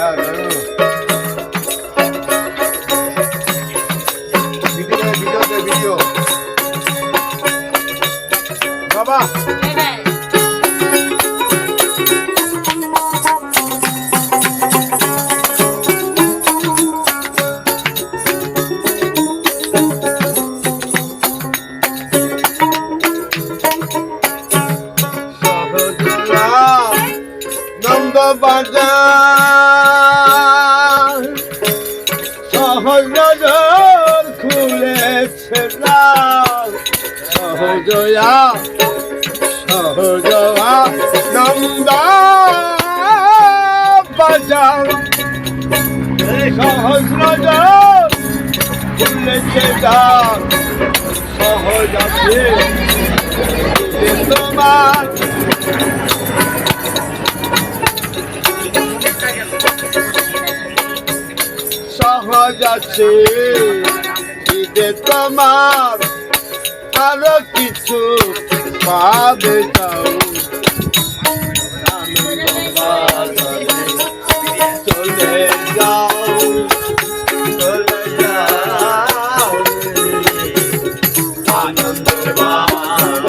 Obrigado. নজর খুলেছে। সহজয়া সহজয়া নন্দ বাজার সহজ নজর খুলেছে। সহজ আছে তোমার সহজ আছে ঈদে তোমার আরও কিছু পাবে যাও চলে যাও চলে যাও। আনন্দবাজারে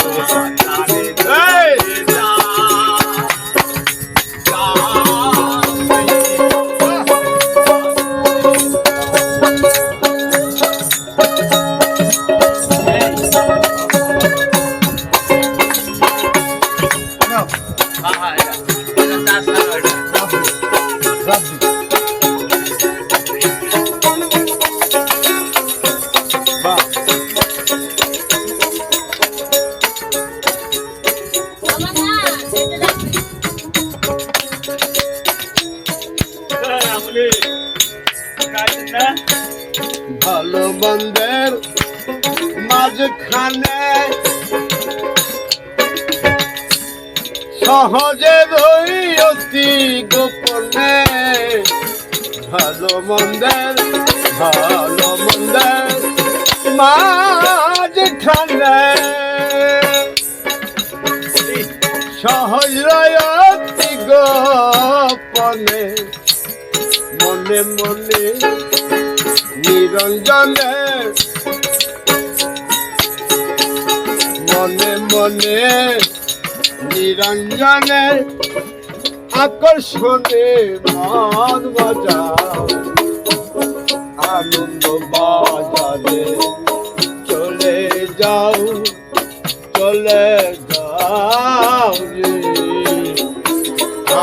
বন্ধের মাঝখানে। সহজে রই অতি গোপনে। ভালো মন্দের ভালো মন্দের মাঝখানে। সহজ রই অতি গোপনে। মনে মনে নিরঞ্জনে। মনে মনে নিরঞ্জনে আকর্ষণে মন বাজাও আনন্দ বাজারে চলে যাও চলে যাও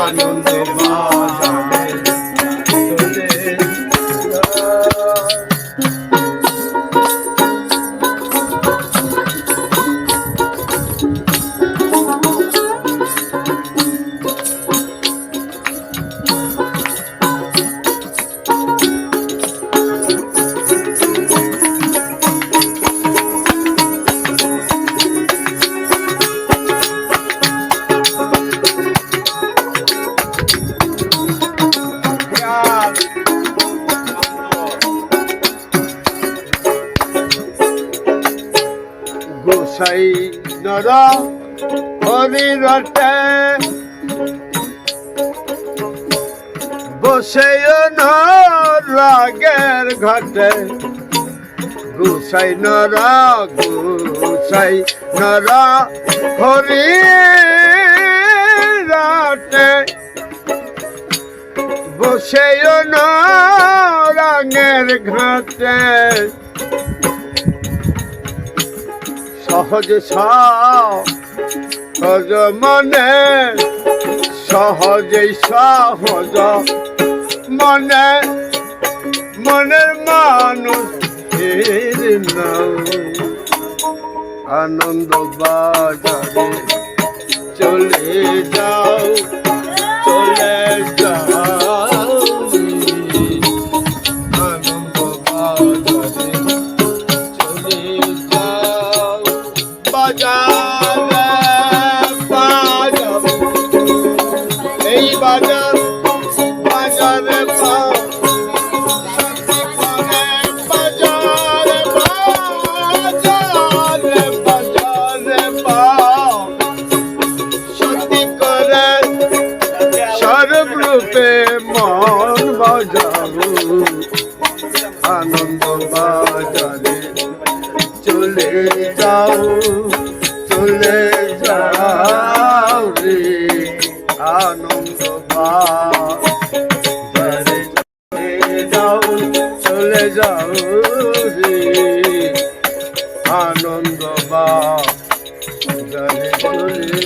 আনন্দ গোসাই নর হরিরটে বসে রাগের ঘটে। গোসাই নর গোসাই নর হরি রাটে বসে রাঙের ঘাটে। সহজ সহজ মনে সহজেই সহজ মনে। মনের মানুষ আনন্দ বাজারে চলে যাও। বাজাবো আনন্দ বাজারে চলে যাও চলে যাও রে, আনন্দ বাজারে চলে যাও চলে যাও রে, আনন্দ বাজারে চলে